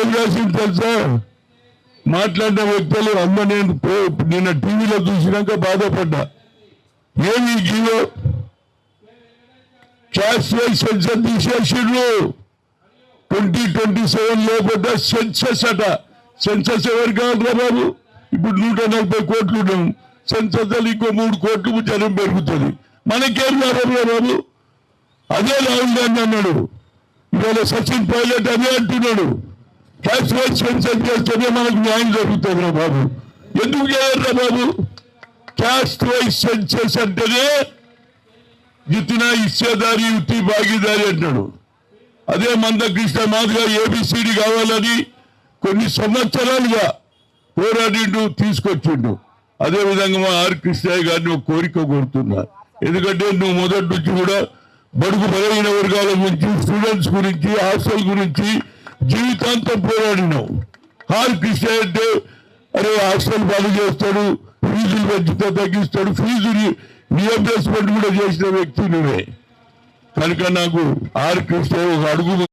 ఏం రాసింది తెలుసా? మాట్లాడిన వ్యక్తులు అమ్మ నేను నిన్న టీవీలో చూసినాక బాధపడ్డా. ఏమి జీవో? క్యాష్ సెన్సర్ తీసేసిండ్రు. ట్వంటీ ట్వంటీ సెవెన్ లేకపోతే సెన్సస్ అట. సెన్సస్ ఎవరు కావాలరా బాబు? ఇప్పుడు నూట నలభై కోట్లు ఉన్నాం. సెన్సస్ ఇంకో మూడు కోట్లు జనం పెరుగుతుంది. మనకేం లాభంరా బాబు? అదే రాహుల్ గాంధీ అన్నాడు. ఇవాళ సచిన్ పైలట్ అదే అంటున్నాడు. క్యాష్ వైజ్ సెన్సస్ చేస్తేనే మనకు న్యాయం జరుగుతుందిరా బాబు ఎందుకు చేయరురా బాబు క్యాస్ట్ వైజ్ సెన్సస్ అంటేనే జితిన ఇచ్చేదారి యుతి భాగీదారి అంటాడు అదే మందకృష్ణ మాదిగా ఏబిసిడి కావాలని కొన్ని సంవత్సరాలుగా పోరాడిండు తీసుకొచ్చిండు అదే విధంగా మా ఆర్ కృష్ణయ్య గారిని ఒక కోరిక కోరుతున్నా ఎందుకంటే నువ్వు మొదటి నుంచి కూడా బడుగు బలహీన వర్గాల గురించి స్టూడెంట్స్ గురించి హాస్టల్ గురించి జీవితాంతం పోరాడినావు. హాల్ కృష్ణయ్య అంటే అరే హాస్టల్ బాగు చేస్తాడు ఫీజులు పెంచుతా తగ్గిస్తాడు ఫీజు రియంబర్స్మెంట్ కూడా చేసిన వ్యక్తి నువ్వే. కనుక నాకు ఆర్ కృష్ణ ఒక అడుగు